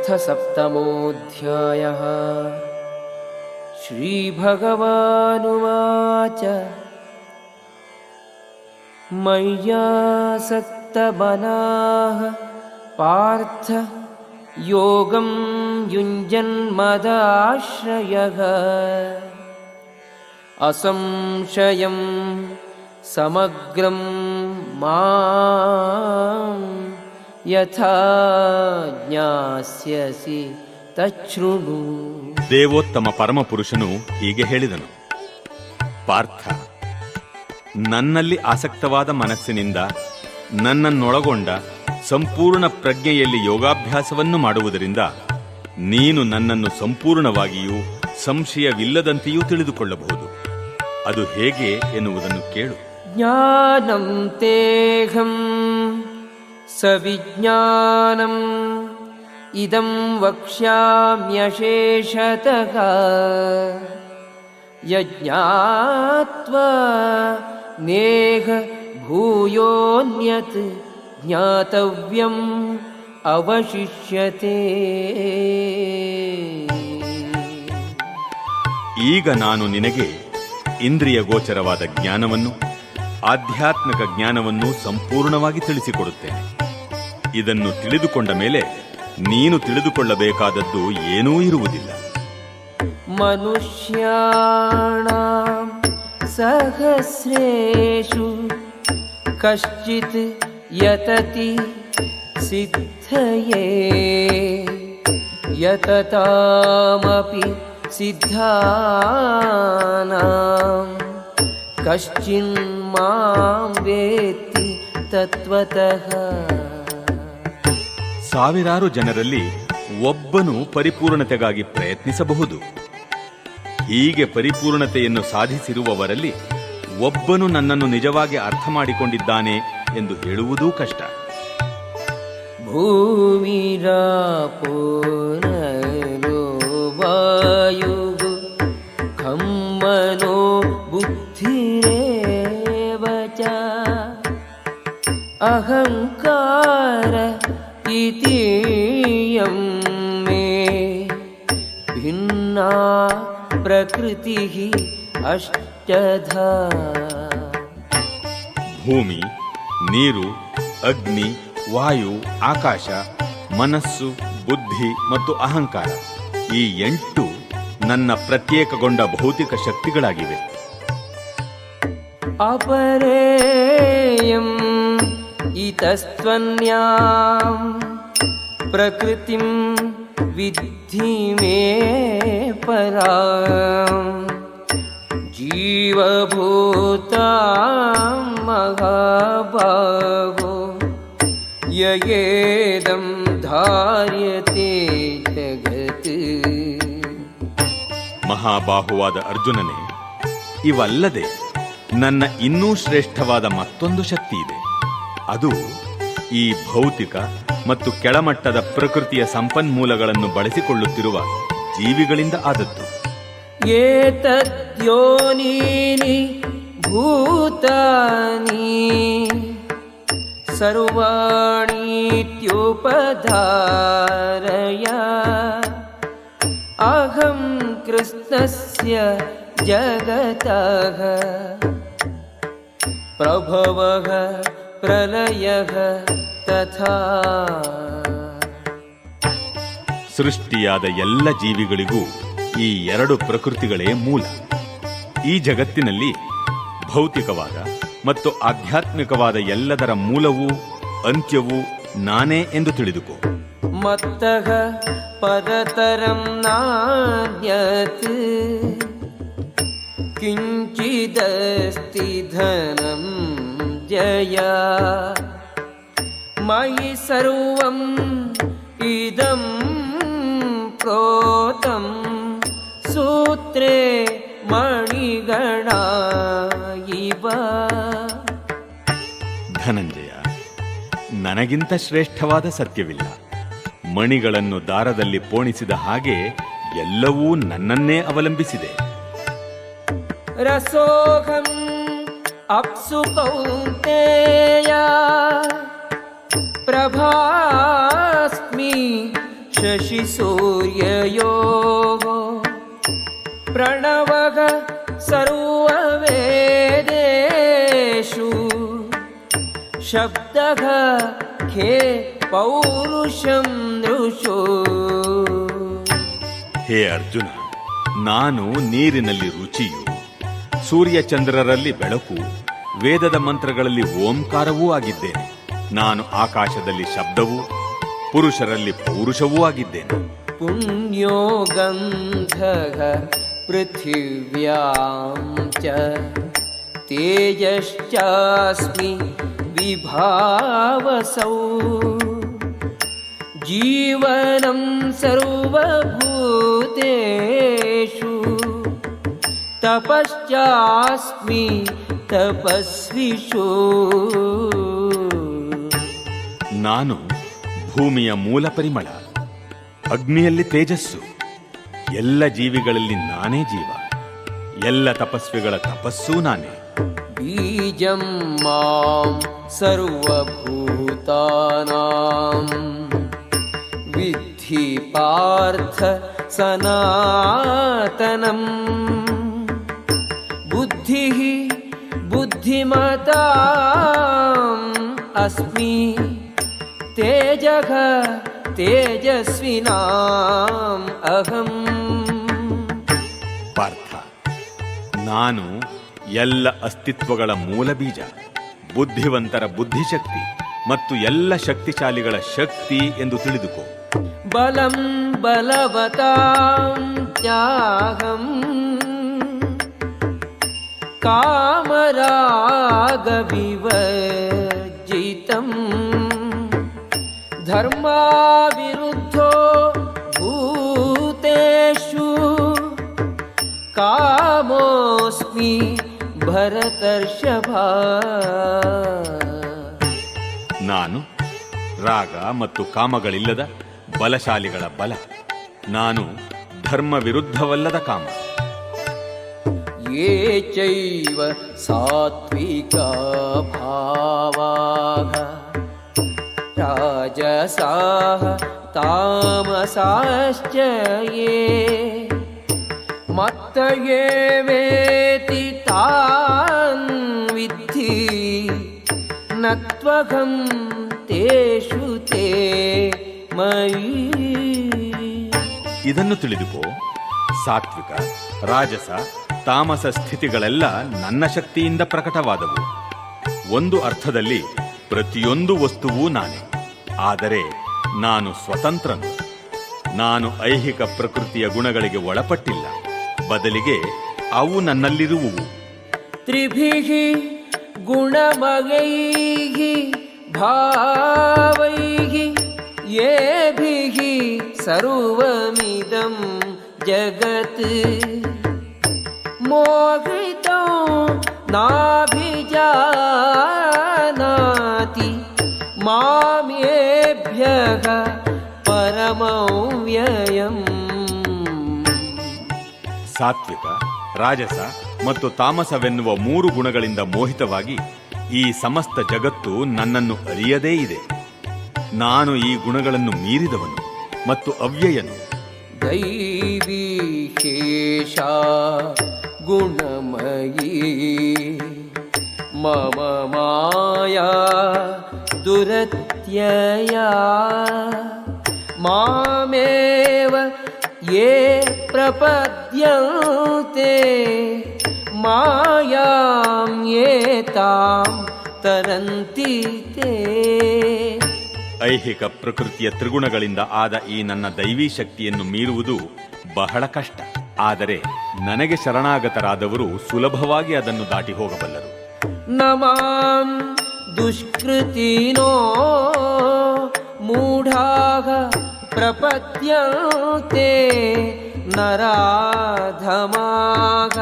अथ सप्तमोऽध्यायः। श्रीभगवानुवाच। मय्यासक्तमनाः पार्थ योगं युञ्जन्मदाश्रयः। असंशयं समग्रं मां ಯಥಾ ಜ್ಞಾಸ್ಯಸಿ ತಚ್ಛೃಣು ದೇವೋತ್ತಮ ಪರಮಪುರುಷನು ಹೀಗೆ ಹೇಳಿದನು. ಪಾರ್ಥ ನನ್ನಲ್ಲಿ ಆಸಕ್ತವಾದ ಮನಸ್ಸಿನಿಂದ ನನ್ನನ್ನೊಳಗೊಂಡ ಸಂಪೂರ್ಣ ಪ್ರಜ್ಞೆಯಲ್ಲಿ ಯೋಗಾಭ್ಯಾಸವನ್ನು ಮಾಡುವುದರಿಂದ ನೀನು ನನ್ನನ್ನು ಸಂಪೂರ್ಣವಾಗಿಯೂ ಸಂಶಯವಿಲ್ಲದಂತೆಯೂ ತಿಳಿದುಕೊಳ್ಳಬಹುದು. ಅದು ಹೇಗೆ ಎನ್ನುವುದನ್ನು ಕೇಳು. ಜ್ಞಾನಂ सविज्ञानम् इदं वक्ष्याम्यशेषतः यज्ञात्वा नेह भूयोऽन्यत् ज्ञातव्यम् अवशिष्यते ಈಗ ನಾನು ನಿನಗೆ ಇಂದ್ರಿಯ ಗೋಚರವಾದ ಜ್ಞಾನವನ್ನು ಆಧ್ಯಾತ್ಮಿಕ ಜ್ಞಾನವನ್ನು ಸಂಪೂರ್ಣವಾಗಿ ತಿಳಿಸಿಕೊಡುತ್ತೇನೆ ಇದನ್ನು ತಿಳಿದುಕೊಂಡ ಮೇಲೆ ನೀನು ತಿಳಿದುಕೊಳ್ಳಬೇಕಾದದ್ದು ಏನೂ ಇರುವುದಿಲ್ಲ. ಮನುಷ್ಯಾಣ ಸಹಸ್ರೇಷು ಕಶ್ಚಿತ್ ಯತತಿ ಸಿದ್ಧಯೇ. ಯತತಾಮಪಿ ಸಿದ್ಧಾನಾಂ ಕಶ್ಚಿನ್ ಮಾಂ ವೇತಿ ತತ್ವತಃ. ಸಾವಿರಾರು ಜನರಲ್ಲಿ ಒಬ್ಬನು ಪರಿಪೂರ್ಣತೆಗಾಗಿ ಪ್ರಯತ್ನಿಸಬಹುದು. ಹೀಗೆ ಪರಿಪೂರ್ಣತೆಯನ್ನು ಸಾಧಿಸಿರುವವರಲ್ಲಿ ಒಬ್ಬನು ನನ್ನನ್ನು ನಿಜವಾಗಿ ಅರ್ಥ ಮಾಡಿಕೊಂಡಿದ್ದಾನೆ ಎಂದು ಹೇಳುವುದೂ ಕಷ್ಟ. ವಾಯುಗು ಅಹಂಕಾರ मनो बुद्धिरेव च अहङ्कार इतीयं मे भिन्ना प्रकृतिः अष्टधा ಭೂಮಿ ನೀರು ಅಗ್ನಿ ವಾಯು ಆಕಾಶ ಮನಸ್ಸು ಬುದ್ಧಿ ಮತ್ತು ಅಹಂಕಾರ ಈ ಎಂಟು ನನ್ನ ಪ್ರತ್ಯೇಕಗೊಂಡ ಭೌತಿಕ ಶಕ್ತಿಗಳಾಗಿವೆ अपरेयम् इतस्त्वन्यां प्रकृतिं विद्धि मे पराम् जीवभूतां महाभागो ययेदं धार्यते जगत् ಮಹಾಬಾಹುವಾದ ಅರ್ಜುನನೇ ಇವಲ್ಲದೆ ನನ್ನ ಇನ್ನೂ ಶ್ರೇಷ್ಠವಾದ ಮತ್ತೊಂದು ಶಕ್ತಿ ಇದೆ ಅದು ಈ ಭೌತಿಕ ಮತ್ತು ಕೆಳಮಟ್ಟದ ಪ್ರಕೃತಿಯ ಸಂಪನ್ಮೂಲಗಳನ್ನು ಬಳಸಿಕೊಳ್ಳುತ್ತಿರುವ ಜೀವಿಗಳಿಂದ ಆದದ್ದು. ಏತದ್ಯೋನೀನಿ ಭೂತಾನಿ ಸರ್ವಾಣೀತ್ಯೋಪಧಾರಯ ಅಹಂ ಕೃಷ್ಣಸ್ಯ ಜಗತಃ ಪ್ರಭವಃ ಪ್ರಲಯಃ ತಥಾ ಸೃಷ್ಟಿಯಾದ ಎಲ್ಲ ಜೀವಿಗಳಿಗೂ ಈ ಎರಡು ಪ್ರಕೃತಿಗಳೇ ಮೂಲ. ಈ ಜಗತ್ತಿನಲ್ಲಿ ಭೌತಿಕವಾದ ಮತ್ತು ಆಧ್ಯಾತ್ಮಿಕವಾದ ಎಲ್ಲದರ ಮೂಲವೂ ಅಂತ್ಯವೂ ನಾನೇ ಎಂದು ತಿಳಿದುಕೋ. ಮತ್ತ ಪದತರಂ ನಾಣ್ಯತ್ ಕಿಂಚಿದಸ್ತಿ ಧನಂ जया मयि सर्वम् इदं प्रोतं सूत्रे मणिगणा इव ಧನಂಜಯ ನನಗಿಂತ ಶ್ರೇಷ್ಠವಾದ ಸತ್ಯವಿಲ್ಲ ಮಣಿಗಳನ್ನು ದಾರದಲ್ಲಿ ಪೋಣಿಸಿದ ಹಾಗೆ ಎಲ್ಲವೂ ನನ್ನನ್ನೇ ಅವಲಂಬಿಸಿದೆ అప్సు కౌంతేయ ప్రభాస్మి శశి సూర్యయో ప్రణవగ సర్వేదేషు శబ్ద ఖే పౌరుషం నృషు. హే అర్జున నాను నీరినల్లి రుచియు. సూర్యచంద్రరల్లి బెళకు. ವೇದದ ಮಂತ್ರಗಳಲ್ಲಿ ಓಂಕಾರವೂ ಆಗಿದ್ದೇನೆ. ನಾನು ಆಕಾಶದಲ್ಲಿ ಶಬ್ದವೂ, ಪುರುಷರಲ್ಲಿ ಪೌರುಷವೂ ಆಗಿದ್ದೇನೆ. ಪುಣ್ಯೋ ಗಂಧ ಪೃಥಿವ್ಯಾಂ ಚ ತೇಜಶ್ಚಾಸ್ಮಿ ವಿಭಾವಸೌ. ಜೀವನಂ ಸರ್ವಭೂತೇಷು ತಪಶ್ಚಾಸ್ಮಿ ತಪಸ್ವಿಷೋ. ನಾನು ಭೂಮಿಯ ಮೂಲ ಪರಿಮಳ ಅಗ್ನಿಯಲ್ಲಿ ತೇಜಸ್ಸು ಎಲ್ಲ ಜೀವಿಗಳಲ್ಲಿ ನಾನೇ ಜೀವ ಎಲ್ಲ ತಪಸ್ವಿಗಳ ತಪಸ್ಸು ನಾನೇ. ಬೀಜಂ ಮಾಂ ಸರ್ವಭೂತಾನಾಂ. ವಿಧಿ ಪಾರ್ಥ ಸನಾತನಂ. ಬುದ್ಧಿ बुद्धिमताम् अस्मि तेजः तेजस्विनाम् अहम् ಪಾರ್ಥ ನಾನು ಎಲ್ಲ ಅಸ್ತಿತ್ವಗಳ ಮೂಲ ಬೀಜ ಬುದ್ಧಿವಂತರ ಬುದ್ಧಿಶಕ್ತಿ ಮತ್ತು ಎಲ್ಲ ಶಕ್ತಿಶಾಲಿಗಳ ಶಕ್ತಿ ಎಂದು ತಿಳಿದುಕೋ बलं बलवतां त्यागम् कामरागविवर्जितम् धर्माविरुद्धो भूतेषु कामोऽस्मि भरतर्षभा ನಾನು ರಾಗ ಮತ್ತು ಕಾಮಗಳಿಲ್ಲದ ಬಲಶಾಲಿಗಳ ಬಲ ನಾನು ಧರ್ಮ ವಿರುದ್ಧವಲ್ಲದ ಕಾಮ ये चैव सात्विका भावाः राजसाः तामसाश्च ये मत्त ये वेति तान् विद्धि न त्वहं तेषु ते मयि ಇದನ್ನು ತಿಳಿದುಕೋ ಸಾತ್ವಿಕ ರಾಜಸ ತಾಮಸ ಸ್ಥಿತಿಗಳೆಲ್ಲ ನನ್ನ ಶಕ್ತಿಯಿಂದ ಪ್ರಕಟವಾದವು. ಒಂದು ಅರ್ಥದಲ್ಲಿ ಪ್ರತಿಯೊಂದು ವಸ್ತುವೂ ನಾನೇ. ಆದರೆ ನಾನು ಸ್ವತಂತ್ರನು. ನಾನು ಐಹಿಕ ಪ್ರಕೃತಿಯ ಗುಣಗಳಿಗೆ ಒಳಪಟ್ಟಿಲ್ಲ. ಬದಲಿಗೆ ಅವು ನನ್ನಲ್ಲಿರುವುವು. ತ್ರಿಭಿಹಿ ಗುಣಮಗೈಹಿ ಭಾವೈಹಿ ಏಭಿಹಿ ಸರ್ವಮಿದಂ ಜಗತ್. मोहितो नाभिजानाति मामेभ्यः परमव्ययम् ಸಾತ್ವಿಕ ರಾಜಸ ಮತ್ತು ತಾಮಸವೆನ್ನುವ ಮೂರು ಗುಣಗಳಿಂದ ಮೋಹಿತವಾಗಿ ಈ ಸಮಸ್ತ ಜಗತ್ತು ನನ್ನನ್ನು ಅರಿಯದೇ ಇದೆ ನಾನು ಈ ಗುಣಗಳನ್ನು ಮೀರಿದವನು ಮತ್ತು ಅವ್ಯಯನು दैवी शेषा गुणमयी मम माया दुरत्यया मामेव ये प्रपद्यन्ते मायां ये तां तरन्ति ते ಐಹಿಕ ಪ್ರಕೃತಿಯ ತ್ರಿಗುಣಗಳಿಂದ ಆದ ಈ ನನ್ನ ದೈವೀ ಶಕ್ತಿಯನ್ನು ಮೀರುವುದು ಬಹಳ ಕಷ್ಟ ಆದರೆ ನನಗೆ ಶರಣಾಗತರಾದವರು ಸುಲಭವಾಗಿ ಅದನ್ನು ದಾಟಿ ಹೋಗಬಲ್ಲರು. ನಮಾಂ ದುಷ್ಕೃತಿನೋ ಮೂಢಾಗ ಪ್ರಪದ್ಯತೆ ನರಾಧಮಾಗ.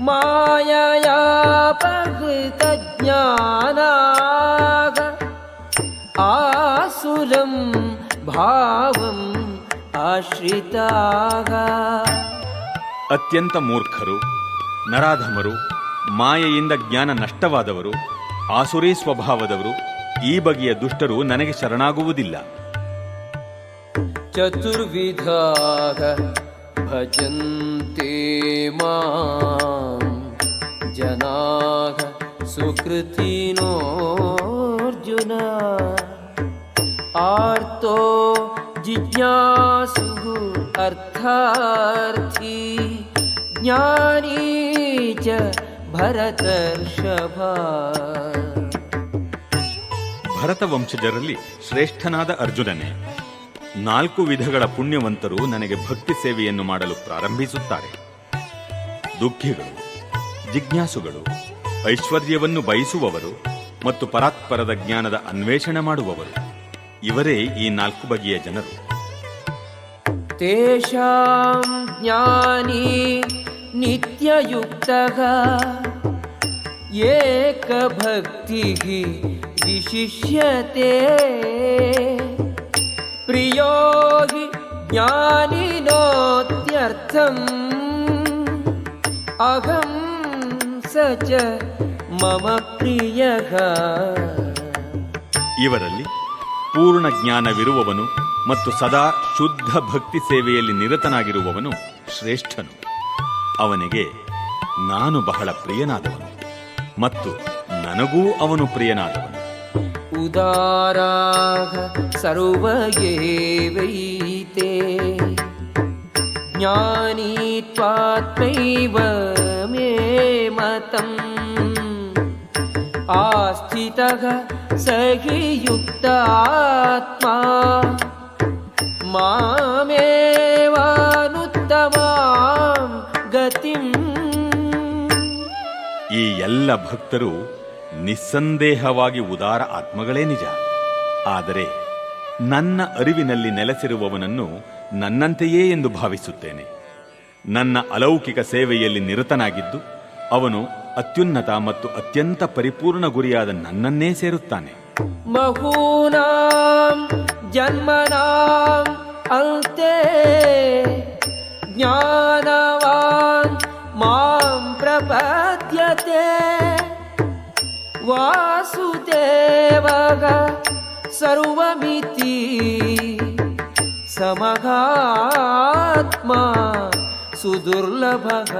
ಮಾಯಾಪಕೃತಜ್ಞಾನಾಗ ಆಸುರಂ ಭಾವಂ ಆಶ್ರಿತಾಗ. ಅತ್ಯಂತ ಮೂರ್ಖರು ನರಾಧಮರು ಮಾಯೆಯಿಂದ ಜ್ಞಾನ ನಷ್ಟವಾದವರು ಆಸುರಿ ಸ್ವಭಾವದವರು ಈ ಬಗೆಯ ದುಷ್ಟರು ನನಗೆ ಶರಣಾಗುವುದಿಲ್ಲ. ಚತುರ್ವಿಧ ಭಜಂತೆ ಮಾಂ ಜನಾಗ ಸುಕೃತಿನೋರ್ಜುನ. ಆರ್ತೋ ಜಿಜ್ಞಾಸು ಅರ್ಥಾರ್ಥಿ ಜ್ಞಾನಿ ಚ ಭರತ ಭರತವಂಶಜರಲ್ಲಿ ಶ್ರೇಷ್ಠನಾದ ಅರ್ಜುನನೇ, ನಾಲ್ಕು ವಿಧಗಳ ಪುಣ್ಯವಂತರು ನನಗೆ ಭಕ್ತಿ ಸೇವೆಯನ್ನು ಮಾಡಲು ಪ್ರಾರಂಭಿಸುತ್ತಾರೆ. ದುಃಖಿಗಳು, ಜಿಜ್ಞಾಸುಗಳು, ಐಶ್ವರ್ಯವನ್ನು ಬಯಸುವವರು ಮತ್ತು ಪರಾತ್ಪರದ ಜ್ಞಾನದ ಅನ್ವೇಷಣೆ ಮಾಡುವವರು. ಇವರೇ ಈ ನಾಲ್ಕು ಬಗೆಯ ಜನರು ತೇಷಾಂ ಜ್ಞಾನಿ ನಿತ್ಯಯುಕ್ತ ಏಕಭಕ್ತಿ ವಿಶಿಷ್ಯತೆ ಪ್ರಿಯೋಗಿ ಜ್ಞಾನಿನೋತ್ಯರ್ಥಂ ಅಹಂ ಸಚ ಮಮ ಪ್ರಿಯ ಇವರಲ್ಲಿ ಪೂರ್ಣ ಜ್ಞಾನವಿರುವವನು ಮತ್ತು ಸದಾ ಶುದ್ಧ ಭಕ್ತಿ ಸೇವೆಯಲ್ಲಿ ನಿರತನಾಗಿರುವವನು ಶ್ರೇಷ್ಠನು. ಅವನಿಗೆ ನಾನು ಬಹಳ ಪ್ರಿಯನಾದವನು ಮತ್ತು ನನಗೂ ಅವನು ಪ್ರಿಯನಾದವನು. ಉದಾರ ಸರ್ವೈತೆ ಜ್ಞಾನೀ ಮೇ ಮತಂ. आस्थितः स हि युक्तात्मा मामेवानुत्तमां गतिम् ಈ ಎಲ್ಲ ಭಕ್ತರು ನಿಸ್ಸಂದೇಹವಾಗಿ ಉದಾರ ಆತ್ಮಗಳೇ ನಿಜ ಆದರೆ ನನ್ನ ಅರಿವಿನಲ್ಲಿ ನೆಲೆಸಿರುವವನನ್ನು ನನ್ನಂತೆಯೇ ಎಂದು ಭಾವಿಸುತ್ತೇನೆ ನನ್ನ ಅಲೌಕಿಕ ಸೇವೆಯಲ್ಲಿ ನಿರತನಾಗಿದ್ದು ಅವನು ಅತ್ಯುನ್ನತ ಮತ್ತು ಅತ್ಯಂತ ಪರಿಪೂರ್ಣ ಗುರಿಯಾದ ನನ್ನನ್ನೇ ಸೇರುತ್ತಾನೆ. ಬಹೂನಾಂ ಜನ್ಮನಾಂ ಅಂತೆ ಜ್ಞಾನವಾನ್ ಮಾಂ ಪ್ರಪದ್ಯತೆ ವಾಸುದೇವಗ ಸರ್ವಮಿತಿ ಸಮಗಾತ್ಮ ಸುದುರ್ಲಭಗ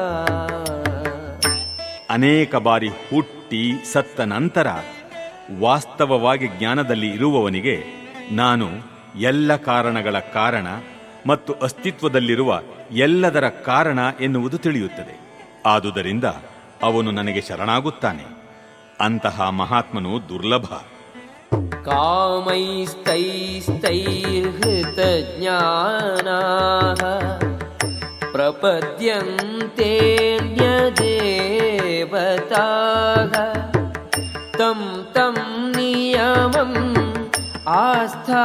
ಅನೇಕ ಬಾರಿ ಹುಟ್ಟಿ ಸತ್ತ ನಂತರ ವಾಸ್ತವವಾಗಿ ಜ್ಞಾನದಲ್ಲಿ ಇರುವವನಿಗೆ ನಾನು ಎಲ್ಲ ಕಾರಣಗಳ ಕಾರಣ ಮತ್ತು ಅಸ್ತಿತ್ವದಲ್ಲಿರುವ ಎಲ್ಲದರ ಕಾರಣ ಎನ್ನುವುದು ತಿಳಿಯುತ್ತದೆ. ಆದುದರಿಂದ ಅವನು ನನಗೆ ಶರಣಾಗುತ್ತಾನೆ. ಅಂತಹ ಮಹಾತ್ಮನು ದುರ್ಲಭ. ಕಾಮೈಸ್ತೈಸ್ತೈರ್ಹೃತಜ್ಞಾನಾ ಪ್ರಪದ್ಯಂತೆ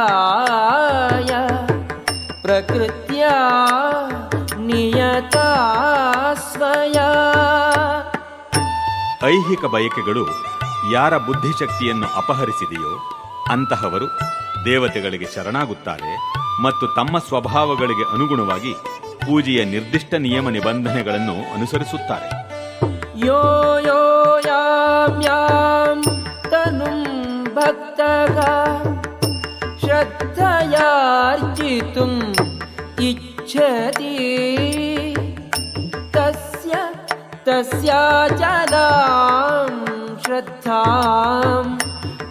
आस्थाय प्रकृत्या नियता स्वया ಐಹಿಕ ಬಯಕೆಗಳು ಯಾರ ಬುದ್ಧಿಶಕ್ತಿಯನ್ನು ಅಪಹರಿಸಿದೆಯೋ ಅಂತಹವರು ದೇವತೆಗಳಿಗೆ ಶರಣಾಗುತ್ತಾರೆ ಮತ್ತು ತಮ್ಮ ಸ್ವಭಾವಗಳಿಗೆ ಅನುಗುಣವಾಗಿ ಪೂಜೆಯ ನಿರ್ದಿಷ್ಟ ನಿಯಮ ನಿಬಂಧನೆಗಳನ್ನು ಅನುಸರಿಸುತ್ತಾರೆ यो यो यां यां तनुं भक्तः श्रद्धयार्जितुम् इच्छति तस्य तस्याचलां श्रद्धां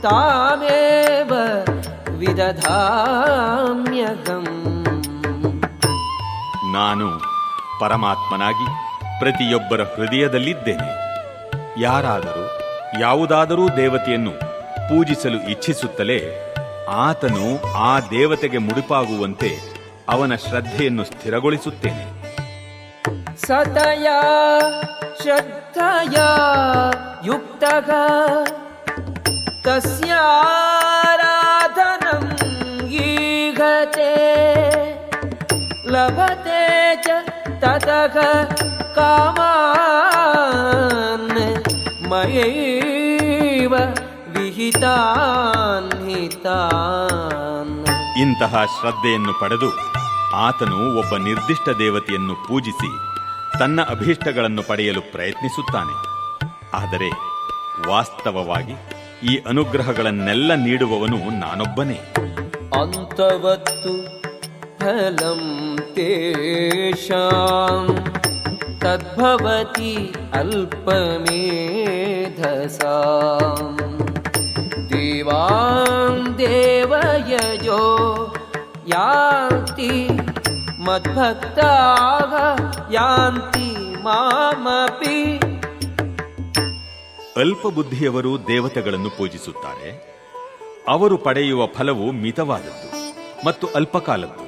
तामेव विदधाम्यहम् ನಾನು ಪರಮಾತ್ಮನಾಗಿ ಪ್ರತಿಯೊಬ್ಬರ ಹೃದಯದಲ್ಲಿದ್ದೇನೆ ಯಾರಾದರೂ ಯಾವುದಾದರೂ ದೇವತೆಯನ್ನು ಪೂಜಿಸಲು ಇಚ್ಛಿಸುತ್ತಲೇ ಆತನು ಆ ದೇವತೆಗೆ ಮುಡಿಪಾಗುವಂತೆ ಅವನ ಶ್ರದ್ಧೆಯನ್ನು ಸ್ಥಿರಗೊಳಿಸುತ್ತೇನೆ. ಸತಯ ಶ್ರದ್ಧಯ, ಯುಕ್ತಗ. ತಸ್ಯಾರಾಧನಂಗಿಗತೆ ಲಭತೆ ಚ ತತಃ ಕಾಮಾನ್ ಮಯೈವ. ಇಂತಹ ಶ್ರದ್ಧೆಯನ್ನು ಪಡೆದು ಆತನು ಒಬ್ಬ ನಿರ್ದಿಷ್ಟ ದೇವತೆಯನ್ನು ಪೂಜಿಸಿ ತನ್ನ ಅಭೀಷ್ಟಗಳನ್ನು ಪಡೆಯಲು ಪ್ರಯತ್ನಿಸುತ್ತಾನೆ. ಆದರೆ ವಾಸ್ತವವಾಗಿ ಈ ಅನುಗ್ರಹಗಳನ್ನೆಲ್ಲ ನೀಡುವವನು ನಾನೊಬ್ಬನೇ. ಅಂತವತ್ತು ಫಲಂ ತೇಷಾಂ ತದ್ಭವತಿ ಅಲ್ಪಮೇಧಸಾಂ. देवां देवयजो यान्ति मद्भक्ताः यान्ति मामपि ಅಲ್ಪ ಬುದ್ಧಿಯವರು ದೇವತೆಗಳನ್ನು ಪೂಜಿಸುತ್ತಾರೆ ಅವರು ಪಡೆಯುವ ಫಲವು ಮಿತವಾದದ್ದು ಮತ್ತು ಅಲ್ಪಕಾಲದ್ದು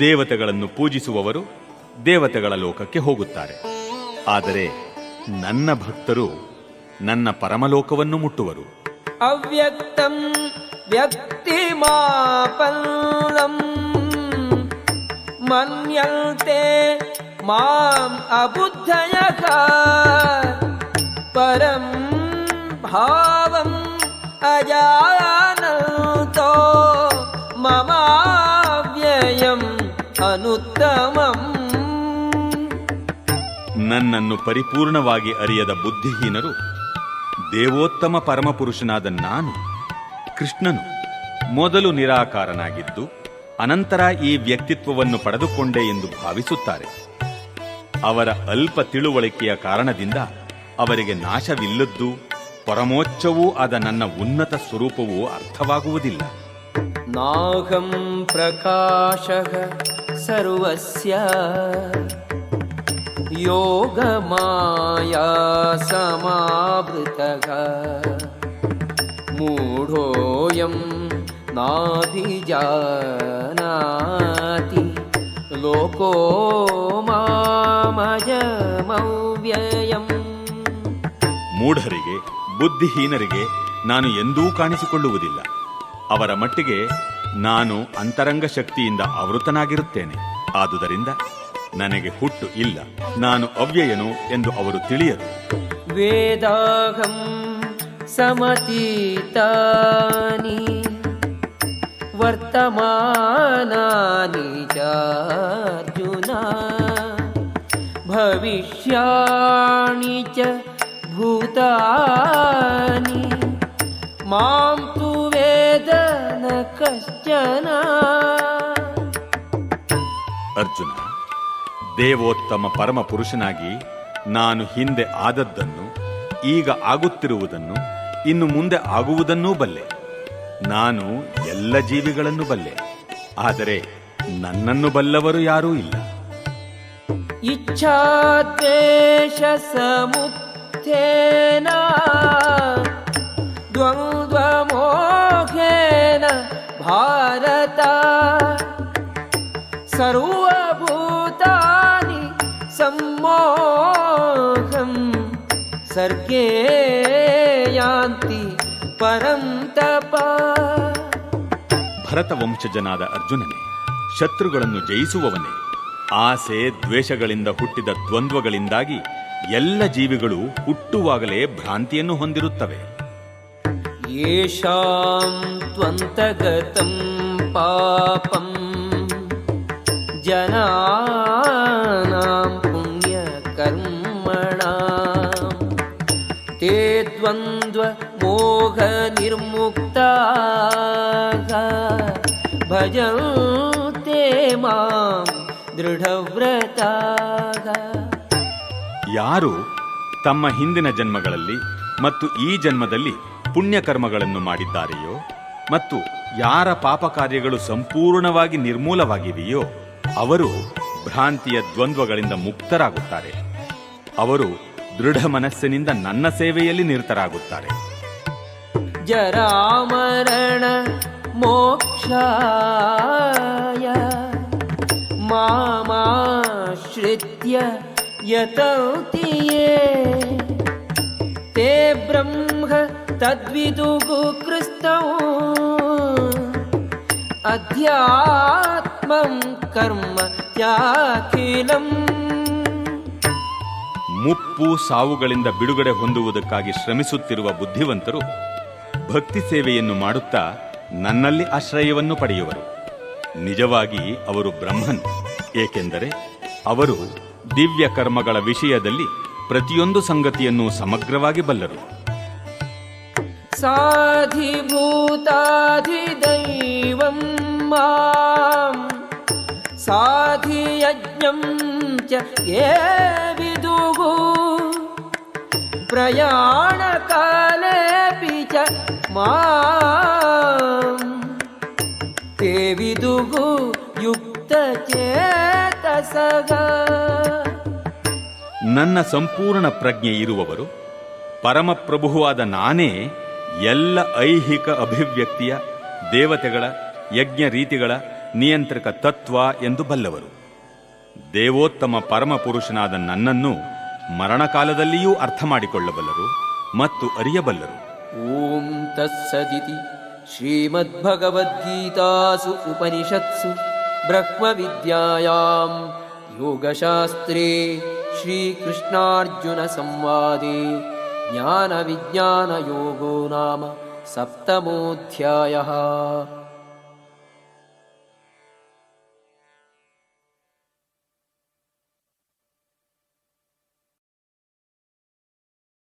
ದೇವತೆಗಳನ್ನು ಪೂಜಿಸುವವರು ದೇವತೆಗಳ ಲೋಕಕ್ಕೆ ಹೋಗುತ್ತಾರೆ ಆದರೆ ನನ್ನ ಭಕ್ತರು ನನ್ನ ಪರಮಲೋಕವನ್ನು ಮುಟ್ಟುವರು ಅವ್ಯಕ್ತಂ ವ್ಯಕ್ತಿಮಾಪಲ್ಲಂ ಮನ್ಯಂತೆ ಮಾಂ ಅಬುದ್ಧಯಕ ಪರಂ ಭಾವಂ ಅಜಾನಂತೋ ಮಮಾವ್ಯಯಂ ಅನುತ್ತಮಂ. ನನ್ನನ್ನು ಪರಿಪೂರ್ಣವಾಗಿ ಅರಿಯದ ಬುದ್ಧಿಹೀನರು ದೇವೋತ್ತಮ ಪರಮಪುರುಷನಾದ ನಾನು, ಕೃಷ್ಣನು, ಮೊದಲು ನಿರಾಕಾರನಾಗಿದ್ದು, ಅನಂತರ ಈ ವ್ಯಕ್ತಿತ್ವವನ್ನು ಪಡೆದುಕೊಂಡೆ ಎಂದು ಭಾವಿಸುತ್ತಾರೆ. ಅವರ ಅಲ್ಪ ತಿಳುವಳಿಕೆಯ ಕಾರಣದಿಂದ ಅವರಿಗೆ ನಾಶವಿಲ್ಲದ್ದು, ಪರಮೋಚ್ಚವೂ ಆದ ನನ್ನ ಉನ್ನತ ಸ್ವರೂಪವೂ ಅರ್ಥವಾಗುವುದಿಲ್ಲ. ನಾಗಂ ಪ್ರಕಾಶ ಸರ್ವಸ್ಯ योगमाया समावृतः मूढोऽयं नाभिजानाति लोको मामजमव्ययम् ಮೂಢರಿಗೆ ಬುದ್ಧಿಹೀನರಿಗೆ ನಾನು ಎಂದೂ ಕಾಣಿಸಿಕೊಳ್ಳುವುದಿಲ್ಲ ಅವರ ಮಟ್ಟಿಗೆ ನಾನು ಅಂತರಂಗ ಶಕ್ತಿಯಿಂದ ಆವೃತನಾಗಿರುತ್ತೇನೆ ಆದುದರಿಂದ ನನಗೆ ಹುಟ್ಟು ಇಲ್ಲ. ನಾನು ಅವ್ಯಯನು ಎಂದು ಅವರು ತಿಳಿಯರು. ವೇದಾಹಂ ಸಮತೀತಾನಿ ವರ್ತಮಾನಾನಿ ಚಾರ್ಜುನ ಭವಿಷ್ಯಾಣಿ ಚ ಭೂತಾನಿ ಮಾಂ ತು ವೇದ ನ ಕಶ್ಚನ. ಅರ್ಜುನ ದೇವೋತ್ತಮ ಪರಮ ಪುರುಷನಾಗಿ ನಾನು ಹಿಂದೆ ಆದದ್ದನ್ನು, ಈಗ ಆಗುತ್ತಿರುವುದನ್ನು, ಇನ್ನು ಮುಂದೆ ಆಗುವುದನ್ನೂ ಬಲ್ಲೆ. ನಾನು ಎಲ್ಲ ಜೀವಿಗಳನ್ನು ಬಲ್ಲೆ. ಆದರೆ ನನ್ನನ್ನು ಬಲ್ಲವರು ಯಾರೂ ಇಲ್ಲ. ಇಚ್ಛಾದೇಶ ಸಮುತ್ಥೇನ ಭಾರತ, ಸರ್ವಭೂತ सम्मोहम् सर्गे यान्ति परं तप ಭರತ ವಂಶಜನಾದ ಅರ್ಜುನನೇ ಶತ್ರುಗಳನ್ನು ಜಯಿಸುವವನೇ ಆಸೆ ದ್ವೇಷಗಳಿಂದ ಹುಟ್ಟಿದ ದ್ವಂದ್ವಗಳಿಂದಾಗಿ ಎಲ್ಲ ಜೀವಿಗಳು ಹುಟ್ಟುವಾಗಲೇ ಭ್ರಾಂತಿಯನ್ನು ಹೊಂದಿರುತ್ತವೆ येषां त्वन्तगतं पापम् जनानां द्वन्द्वमोहनिर्मुक्ताः भजन्ते मां दृढव्रताः ಯಾರು ತಮ್ಮ ಹಿಂದಿನ ಜನ್ಮಗಳಲ್ಲಿ ಮತ್ತು ಈ ಜನ್ಮದಲ್ಲಿ ಪುಣ್ಯಕರ್ಮಗಳನ್ನು ಮಾಡಿದ್ದಾರೆಯೋ ಮತ್ತು ಯಾರ ಪಾಪ ಕಾರ್ಯಗಳು ಸಂಪೂರ್ಣವಾಗಿ ನಿರ್ಮೂಲವಾಗಿವೆಯೋ ಅವರು ಭ್ರಾಂತಿಯ ದ್ವಂದ್ವಗಳಿಂದ ಮುಕ್ತರಾಗುತ್ತಾರೆ ಅವರು ದೃಢ ಮನಸ್ಸಿನಿಂದ ನನ್ನ ಸೇವೆಯಲ್ಲಿ ನಿರತರಾಗುತ್ತಾರೆ जरामरण मोक्षाय मामाश्रित्य यतन्ति ये ते ब्रह्म तद्विदुः कृष्णौ अध्यात्मं कर्म चाखिलम् ಮುಪ್ಪು ಸಾವುಗಳಿಂದ ಬಿಡುಗಡೆ ಹೊಂದುವುದಕ್ಕಾಗಿ ಶ್ರಮಿಸುತ್ತಿರುವ ಬುದ್ಧಿವಂತರು ಭಕ್ತಿ ಸೇವೆಯನ್ನು ಮಾಡುತ್ತಾ ನನ್ನಲ್ಲಿ ಆಶ್ರಯವನ್ನು ಪಡೆಯುವರು. ನಿಜವಾಗಿ ಅವರು ಬ್ರಹ್ಮನ್, ಏಕೆಂದರೆ ಅವರು ದಿವ್ಯ ಕರ್ಮಗಳ ವಿಷಯದಲ್ಲಿ ಪ್ರತಿಯೊಂದು ಸಂಗತಿಯನ್ನು ಸಮಗ್ರವಾಗಿ ಬಲ್ಲರು. ಸಾಧಿಭೂತಾಧಿದೈವಂ ಸಾಧಿಯಜ್ಞಂ ಕಿಂಚ ಏವಿದುವು ಪ್ರಯಾಣ ಕಾಲೇಪಿ ಚ ಮಾವಿದುವು ಯುಕ್ತ ಚೇತಸಗ. ನನ್ನ ಸಂಪೂರ್ಣ ಪ್ರಜ್ಞೆ ಇರುವವರು, ಪರಮಪ್ರಭುವಾದ ನಾನೇ ಎಲ್ಲ ಐಹಿಕ ಅಭಿವ್ಯಕ್ತಿಯ ದೇವತೆಗಳ, ಯಜ್ಞ ರೀತಿಗಳ ನಿಯಂತ್ರಕ ತತ್ವ ಎಂದು ಬಲ್ಲವರು. ದೇವೋತ್ತಮ ಪರಮಪುರುಷನಾದ ನನ್ನನ್ನು ಮರಣಕಾಲದಲ್ಲಿಯೂ ಅರ್ಥ ಮಾಡಿಕೊಳ್ಳಬಲ್ಲರು ಮತ್ತು ಅರಿಯಬಲ್ಲರು. ಓಂ ತತ್ಸದಿತಿ ಶ್ರೀಮದ್ಭಗವದ್ಗೀತಾಸು ಉಪನಿಷತ್ಸು ಬ್ರಹ್ಮವಿದ್ಯಾಯಾಂ ಯೋಗಶಾಸ್ತ್ರೇ ಶ್ರೀಕೃಷ್ಣಾರ್ಜುನ ಸಂವಾದೆ ಜ್ಞಾನವಿಜ್ಞಾನಯೋಗೋ ನಾಮ ಸಪ್ತಮೋಧ್ಯಾಯಃ.